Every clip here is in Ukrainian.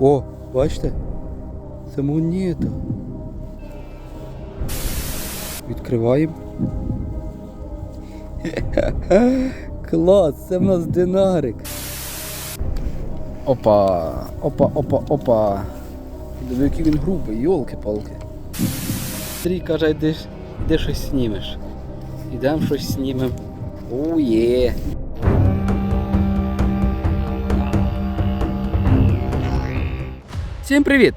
О, бачите? Це монета. Відкриваємо. Клас, це в нас динарик. Опа, опа, опа, опа. Диви, який він грубий, йолки-палки. Стрій каже, йди, йди щось знімеш. Ідемо щось знімемо. Ує. Всім привіт!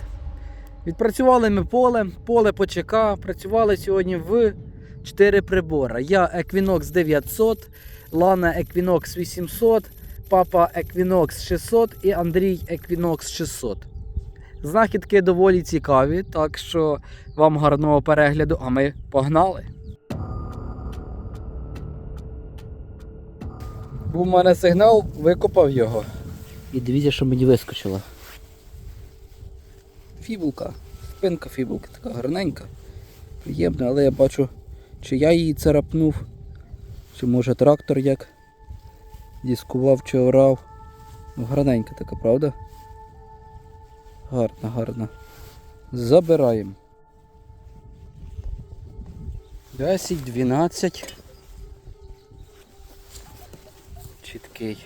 Відпрацювали ми поле, поле по ЧК, працювали сьогодні в 4 прибора. Я Equinox 900, Лана Equinox 800, папа Equinox 600 і Андрій Equinox 600. Знахідки доволі цікаві, так що вам гарного перегляду, а ми погнали. Був у мене сигнал, викопав його. І дивіться, що мені вискочило. Фібулка, спинка фібулки, така гарненька, приємна, але я бачу, чи я її царапнув, чи може трактор як дискував чи орав. Ну, гарненька така, правда? Гарна, гарна. Забираємо. 10, 12. Чіткий.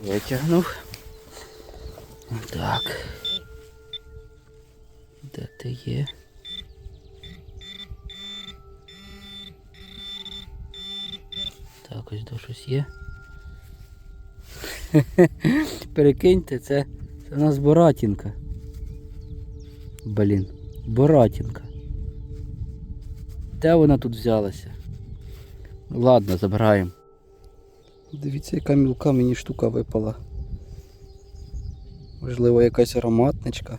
Витягнув. Так. Де ти є? Так, ось до щось є. Перекиньте, це, це у нас Боратінка. Блін, Боратінка. Де вона тут взялася? Ладно, забираємо. Дивіться, яка мілка мені штука випала. Можливо, якась ароматничка.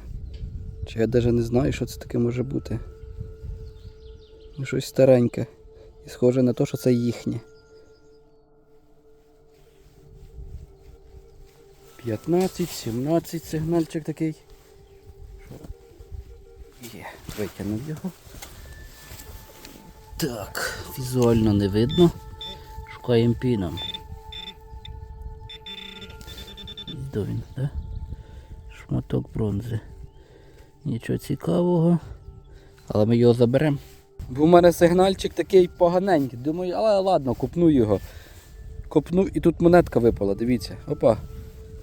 Чи я навіть не знаю, що це таке може бути. Ну, Щось стареньке. І схоже на те, що це їхнє. 15, 17 сигнальчик такий. Є, витягнув його. Так, візуально не видно. Шукаємо піном. Де він, да? Шматок бронзи. Нічого цікавого. Але ми його заберемо. Був у мене сигнальчик такий поганенький. Думаю, але ладно, купну його. Копну і тут монетка випала, дивіться. Опа.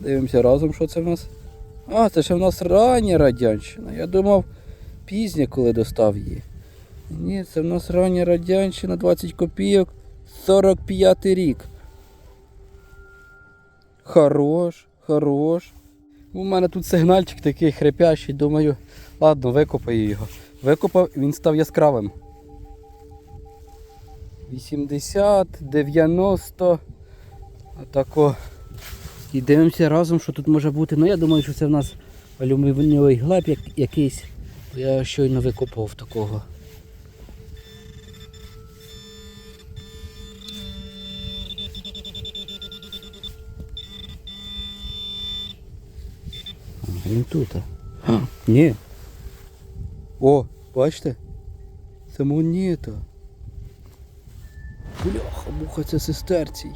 Дивимося разом, що це в нас. А, це ще в нас рання радянщина. Я думав, пізня, коли достав її. Ні, це в нас рання радянщина, 20 копійок, 45 рік. Хорош, хорош. У мене тут сигнальчик такий хрипящий, думаю, ладно, викопаю його. Викопав він став яскравим. 80, 90. Отако. І дивимося разом, що тут може бути. Ну я думаю, що це в нас алюмінієвий глеб як, якийсь. Я щойно викопав такого. Він тут. А, ні. О, бачите? Це монета. Бляха, муха, це сестерцій.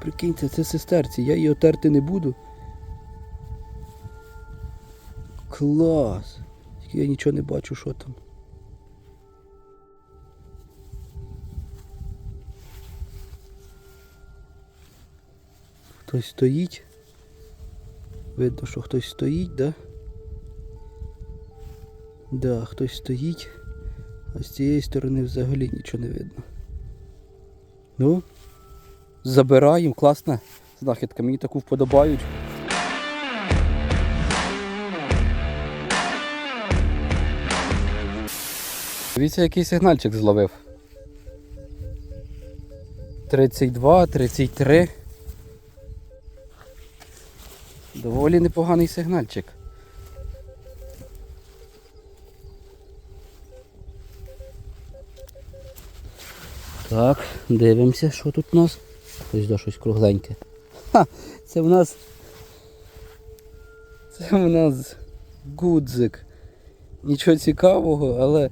Прикиньте, це сестерці, я її отерти не буду. Клас! Тільки я нічого не бачу, що там. Хтось стоїть. Видно, що хтось стоїть, да? Да, хтось стоїть, а з цієї сторони взагалі нічого не видно. Ну, забираємо, класна знахідка, мені таку вподобають. Дивіться, який сигнальчик зловив. 32, 33. Доволі непоганий сигнальчик. Так, дивимося, що тут у нас. Ось до щось кругленьке. Ха, це в нас. Це в нас гудзик. Нічого цікавого, але.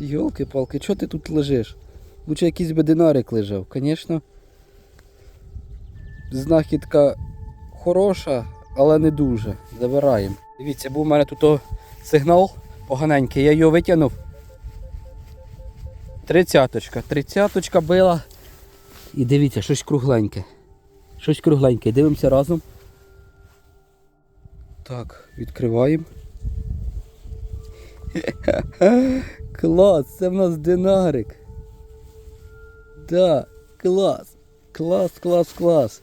Йолки-палки, чого ти тут лежиш? Лучше якийсь би динарик лежав. Звісно, знахідка хороша, але не дуже. Забираємо. Дивіться, був у мене тут сигнал поганенький, я його витягнув. Тридцяточка. Тридцяточка била. І дивіться, щось кругленьке. Щось кругленьке. Дивимося разом. Так, відкриваємо. Клас, це в нас динарик. Да, клас. Клас, клас, клас.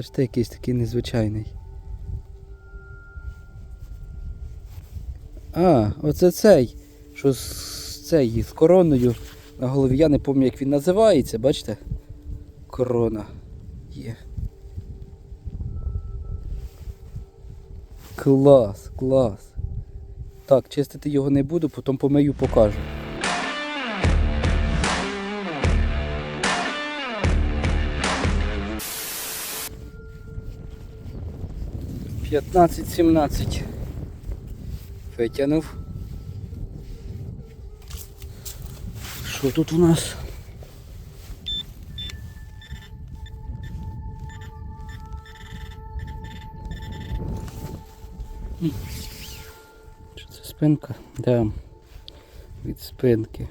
Бачите, якийсь такий незвичайний. А, оце цей. Що з цей з короною на голові. Я не пам'ятаю, як він називається, бачите? Корона. Є. Клас, клас. Так, чистити його не буду, потім помию покажу. П'ятнадцять, сімнадцять. Витягнув. Що тут у нас? Що це спинка? Да. Від спинки.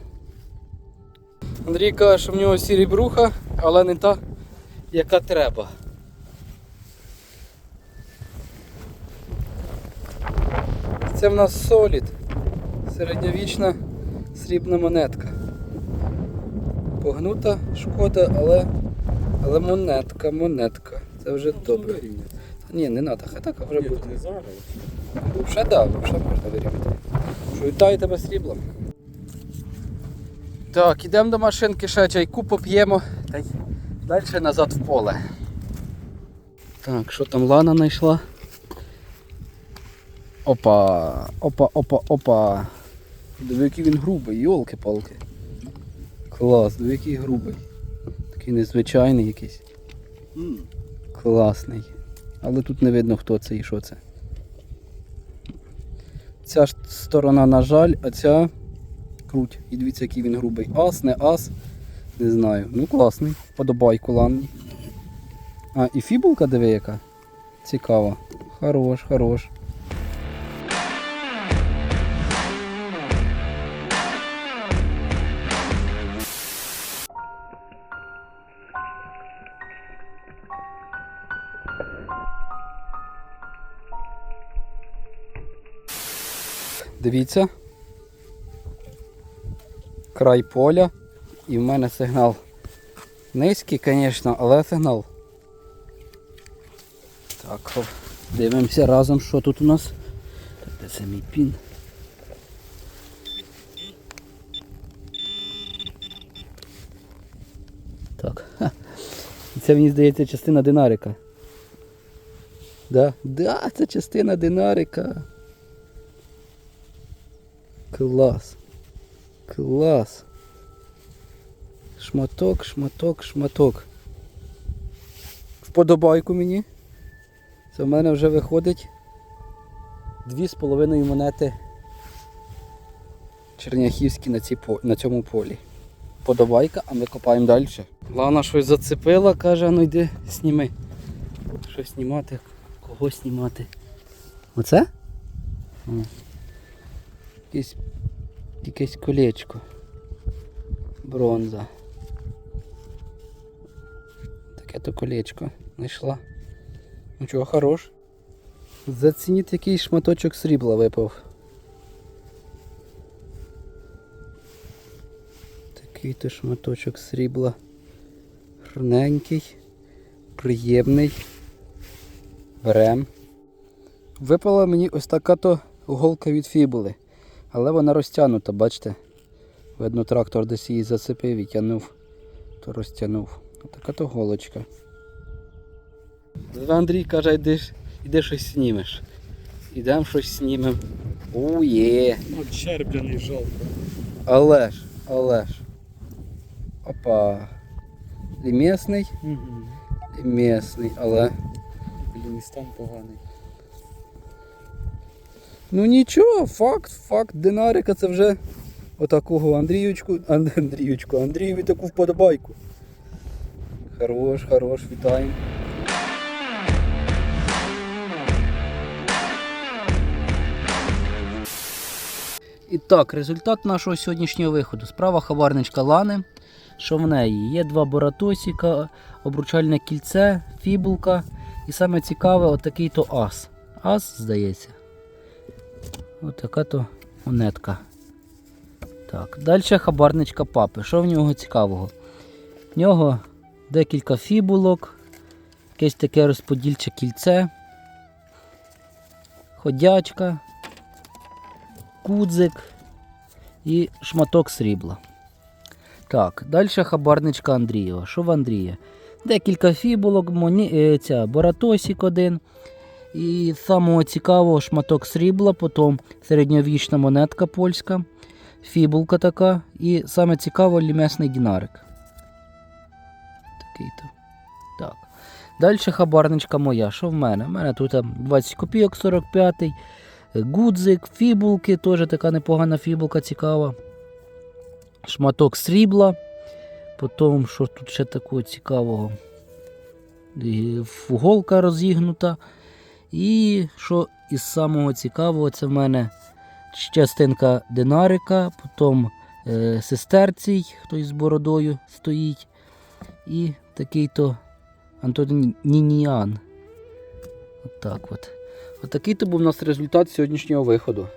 Андрій каже, що в нього сірібруха, але не та, яка треба. Це в нас солід. Середньовічна срібна монетка. Погнута, шкода, але, але монетка, монетка. Це вже добре. Ні, не треба, хай так вже буде. не зараз. Вже да, вже можна вирівняти. Вітаю тебе сріблом. Так, ідемо до машинки, ще чайку поп'ємо та й далі назад в поле. Так, що там Лана знайшла? Опа, опа, опа, опа. Диви, який він грубий, йолки-палки. Клас, диви, який грубий. Такий незвичайний якийсь. Класний. Але тут не видно хто це і що це. Ця ж сторона, на жаль, а ця круть. І дивіться, який він грубий. Ас, не ас. Не знаю. Ну класний. Подобайку ланні. А, і фібулка диви яка. Цікаво. Хорош, хорош. Дивіться. Край поля. І в мене сигнал низький, звісно, але сигнал. Так, дивимося разом, що тут у нас. Це мій пін? Так. Це мені здається частина динарика. Да? Да, це частина динарика. Клас. Клас. Шматок, шматок, шматок. Вподобайку мені. Це в мене вже виходить дві з половиною монети черняхівські на, цій, на цьому полі. Подобайка, а ми копаємо далі. Лана щось зацепила, каже, ну йди сніми. Щось знімати, кого знімати. Оце? Якесь, якесь колечко. Бронза. Таке то колечко знайшла. Ну чого, хорош. Зацініть який шматочок срібла випав. Такий то шматочок срібла. Гарненький, приємний. Берем. Випала мені ось така то голка від фібули. Але вона розтягнута, бачите? Видно, трактор десь її зацепив і тягнув, то розтягнув. Отака то голочка. Андрій каже, йдеш, іди щось знімеш. Ідемо щось знімемо. Ує. Ну, черпляний жалко. Але ж, але ж. Опа. Лімесний, Угу. лімесний, але. Блін, стан поганий. Ну нічого, факт, факт динарика це вже отакого Андріючку, Ан- Андріючку, Андрієві таку вподобайку. Хорош, хорош, вітаємо. І так, результат нашого сьогоднішнього виходу. Справа хабарничка Лани. Що в неї? Є два боратосіка, обручальне кільце, фібулка. І саме цікаве, отакий то ас. Ас, здається. Отака то монетка. Так, далі хабарничка папи. Що в нього цікавого? В нього декілька фібулок, якесь таке розподільче кільце, ходячка, кудзик і шматок срібла. Так, далі хабарничка Андрієва. Що в Андрія? Декілька фібулок, моні... е, ця, боратосік один. І самого цікавого шматок срібла, потім середньовічна монетка польська, фібулка така. І саме цікаво лімесний дінарик. Такий-то. Так. Далі хабарничка моя. Що в мене? У мене тут 20 копійок 45 гудзик, фібулки, теж така непогана фібулка цікава. Шматок срібла. Потім, що тут ще такого цікавого? Фуголка розігнута. І що із самого цікавого, це в мене частинка динарика, потім е, сестерцій, хтось з бородою стоїть. І такий-то Антонініан. От так от. Отакий то був у нас результат сьогоднішнього виходу.